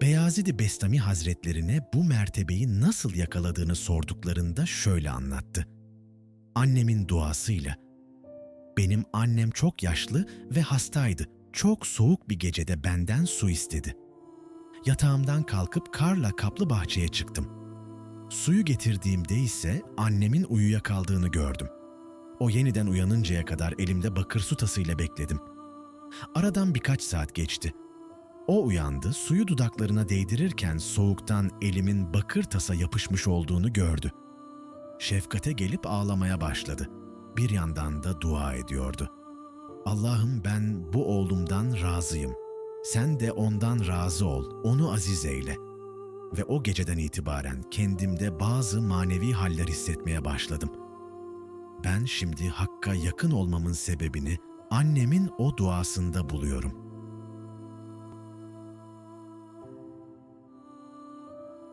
Beyazid-i Bestami Hazretlerine bu mertebeyi nasıl yakaladığını sorduklarında şöyle anlattı. Annemin duasıyla. Benim annem çok yaşlı ve hastaydı. Çok soğuk bir gecede benden su istedi. Yatağımdan kalkıp karla kaplı bahçeye çıktım. Suyu getirdiğimde ise annemin uyuyakaldığını gördüm. O yeniden uyanıncaya kadar elimde bakır su tasıyla bekledim. Aradan birkaç saat geçti. O uyandı, suyu dudaklarına değdirirken soğuktan elimin bakır tasa yapışmış olduğunu gördü. Şefkate gelip ağlamaya başladı. Bir yandan da dua ediyordu. Allah'ım ben bu oğlumdan razıyım. Sen de ondan razı ol, onu aziz eyle. Ve o geceden itibaren kendimde bazı manevi haller hissetmeye başladım. Ben şimdi Hakk'a yakın olmamın sebebini annemin o duasında buluyorum.''